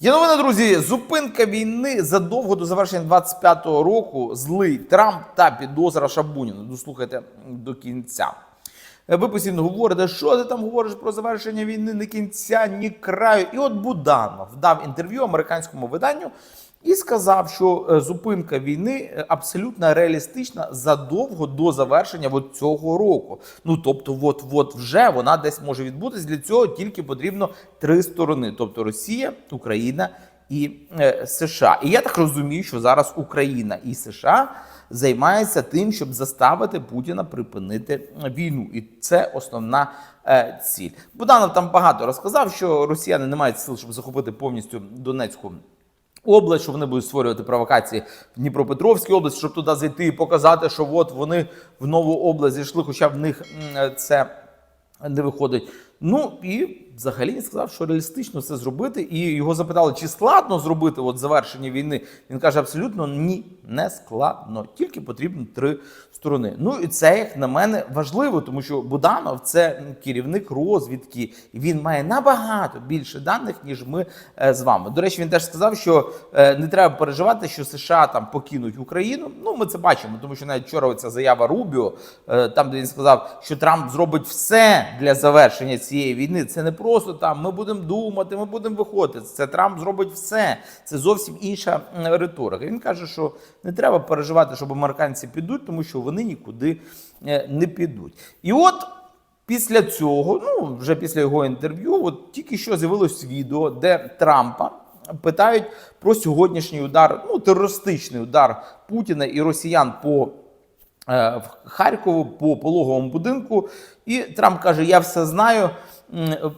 Є новина, друзі. Зупинка війни задовго до завершення 25-го року. Злий Трамп та підозра Шабуніна. Дослухайте до кінця. Ви постійно говорите, що ти там говориш про завершення війни ні кінця, ні краю. І от Буданов дав інтерв'ю американському виданню і сказав, що е, зупинка війни е, абсолютно реалістична задовго до завершення от цього року. Ну тобто, от от вже вона десь може відбутись. Для цього тільки потрібно три сторони: тобто Росія, Україна і е, США. І я так розумію, що зараз Україна і США займаються тим, щоб заставити Путіна припинити війну, і це основна ціль. Буданов там багато розказав, що росіяни не мають сил, щоб захопити повністю Донецьку. Область, що вони будуть створювати провокації в Дніпропетровській області, щоб туди зайти і показати, що от вони в нову область зійшли, хоча в них це не виходить. Ну і взагалі він сказав, що реалістично це зробити. І його запитали, чи складно зробити от завершення війни. Він каже: абсолютно ні, не складно. Тільки потрібно три сторони. Ну і це, як на мене, важливо, тому що Буданов це керівник розвідки, він має набагато більше даних, ніж ми е, з вами. До речі, він теж сказав, що е, не треба переживати, що США там покинуть Україну. Ну, ми це бачимо, тому що навіть вчора ця заява Рубіо, е, там де він сказав, що Трамп зробить все для завершення цієї війни. Це не просто там ми будемо думати, ми будемо виходити. Це Трамп зробить все. Це зовсім інша риторика. Він каже, що не треба переживати, щоб американці підуть, тому що вони нікуди е, не підуть. І от. Після цього, ну вже після його інтерв'ю, от тільки що з'явилось відео, де Трампа питають про сьогоднішній удар, ну терористичний удар Путіна і росіян по е, Харкову по пологовому будинку. І Трамп каже: Я все знаю.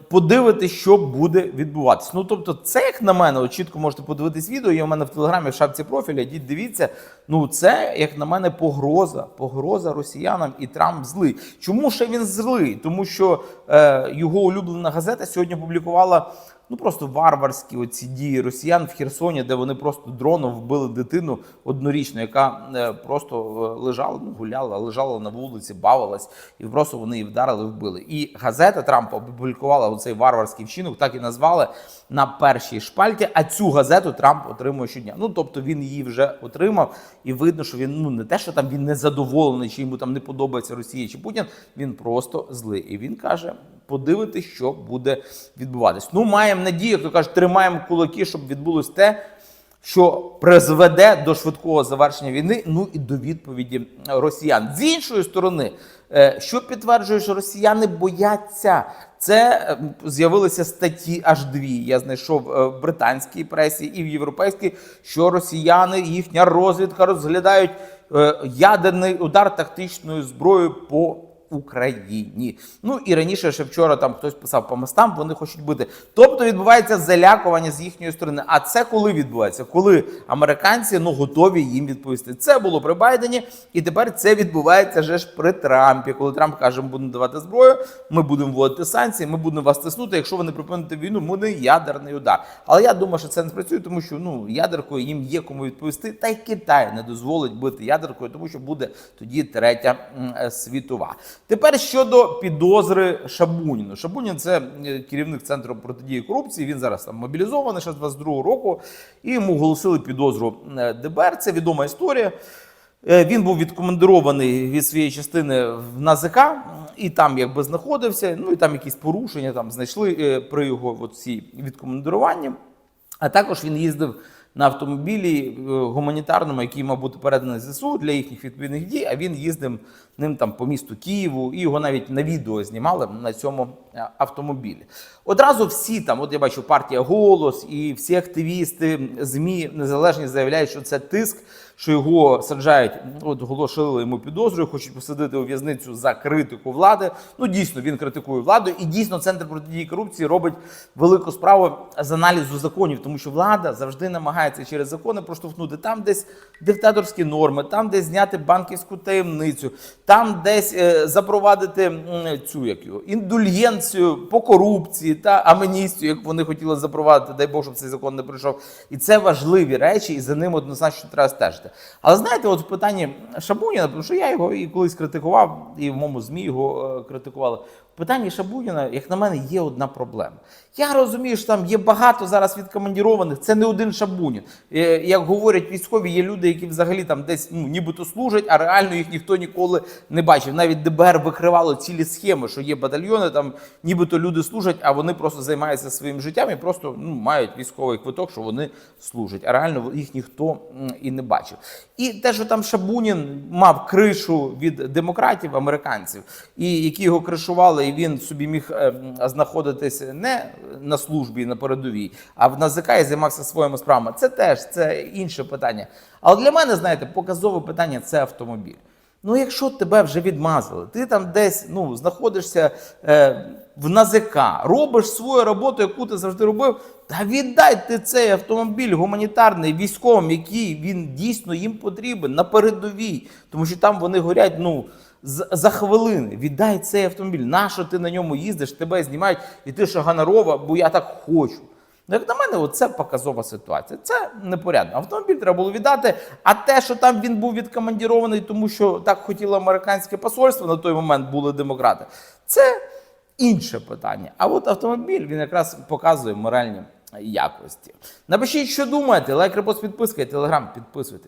Подивитись, що буде відбуватися. Ну тобто, це як на мене, чітко можете подивитись відео. Є у мене в телеграмі в шапці профіля. Йдіть, дивіться. Ну це як на мене погроза, погроза росіянам, і Трамп злий. Чому ще він злий? Тому що е, його улюблена газета сьогодні публікувала ну просто варварські оці дії росіян в Херсоні, де вони просто дроном вбили дитину однорічну, яка е, просто е, лежала, ну гуляла, лежала на вулиці, бавилась, і просто вони її вдарили, вбили. І газета Трампа опублікувала оцей варварський вчинок, так і назвали на першій шпальті. А цю газету Трамп отримує щодня. Ну тобто він її вже отримав, і видно, що він ну не те, що там він не задоволений, чи йому там не подобається Росія чи Путін. Він просто злий. І він каже. Подивитись, що буде відбуватись. Ну, маємо надію, як то кажуть, тримаємо кулаки, щоб відбулось те, що призведе до швидкого завершення війни, ну і до відповіді росіян. З іншої сторони, що підтверджує, що росіяни бояться. Це е, з'явилися статті аж дві. Я знайшов е, в британській пресі і в європейській, що росіяни, їхня розвідка розглядають е, ядерний удар тактичною зброєю по Україні. Ну і раніше ще вчора там хтось писав по мостам, вони хочуть бити. Тобто відбувається залякування з їхньої сторони. А це коли відбувається? Коли американці ну готові їм відповісти. Це було при Байдені, і тепер це відбувається вже ж при Трампі. Коли Трамп каже, ми будемо давати зброю, ми будемо вводити санкції, ми будемо вас тиснути. Якщо ви не припините війну, буде ядерний удар. Але я думаю, що це не спрацює, тому що ну ядеркою їм є кому відповісти. Та й Китай не дозволить бити ядеркою, тому що буде тоді третя е, світова. Тепер щодо підозри Шабуніну. Шабунін це е, керівник центру протидії корупції. Він зараз там мобілізований ще з 22 року, і йому оголосили підозру е, ДБР. Це відома історія. Е, Він був відкомандирований від своєї частини в НАЗК, і там якби знаходився. Ну і там якісь порушення там знайшли при його цій відкомандируванні. А також він їздив на автомобілі е, гуманітарному, який мав бути переданий ЗСУ для їхніх відповідних дій. А він їздив ним там по місту Києву, і його навіть на відео знімали на цьому е, автомобілі. Одразу всі там, от я бачу, партія голос і всі активісти, змі незалежні заявляють, що це тиск. Що його саджають, от оголошили йому підозру, хочуть посадити у в'язницю за критику влади. Ну дійсно він критикує владу, і дійсно центр протидії корупції робить велику справу з аналізу законів, тому що влада завжди намагається через закони проштовхнути там, десь диктаторські норми, там десь зняти банківську таємницю, там десь е, запровадити цю як його індульгенцію по корупції та амністію, як вони хотіли запровадити. Дай Бог, щоб цей закон не прийшов. І це важливі речі, і за ним однозначно треба стежити. Але знаєте, от в питанні Шабуніна, тому що я його і колись критикував, і в моєму ЗМІ його е, критикували. Питанні Шабуніна, як на мене, є одна проблема. Я розумію, що там є багато зараз відкомандірованих. Це не один Шабунін. Е, Як говорять військові, є люди, які взагалі там десь ну, нібито служать, а реально їх ніхто ніколи не бачив. Навіть ДБР викривало цілі схеми, що є батальйони, там нібито люди служать, а вони просто займаються своїм життям і просто ну, мають військовий квиток, що вони служать. А реально їх ніхто і не бачив. І те, що там Шабунін мав кришу від демократів, американців, і які його кришували, і він собі міг е, м, знаходитись не на службі на передовій, а в НАЗК і займався своїми справами. Це теж це інше питання. Але для мене, знаєте, показове питання це автомобіль. Ну, якщо тебе вже відмазали, ти там десь ну, знаходишся е, в НАЗК, робиш свою роботу, яку ти завжди робив, та віддай ти цей автомобіль гуманітарний військовим, який він дійсно їм потрібен на передовій, тому що там вони горять ну, за хвилини. Віддай цей автомобіль. Нащо ти на ньому їздиш, тебе знімають, і ти що гонорова, бо я так хочу. Ну, як на мене, це показова ситуація. Це непорядно. Автомобіль треба було віддати. А те, що там він був відкомандірований, тому що так хотіло американське посольство на той момент були демократи, це інше питання. А от автомобіль він якраз показує моральні якості. Напишіть, що думаєте, лайк, репост, підписка і телеграм, підписуйтесь.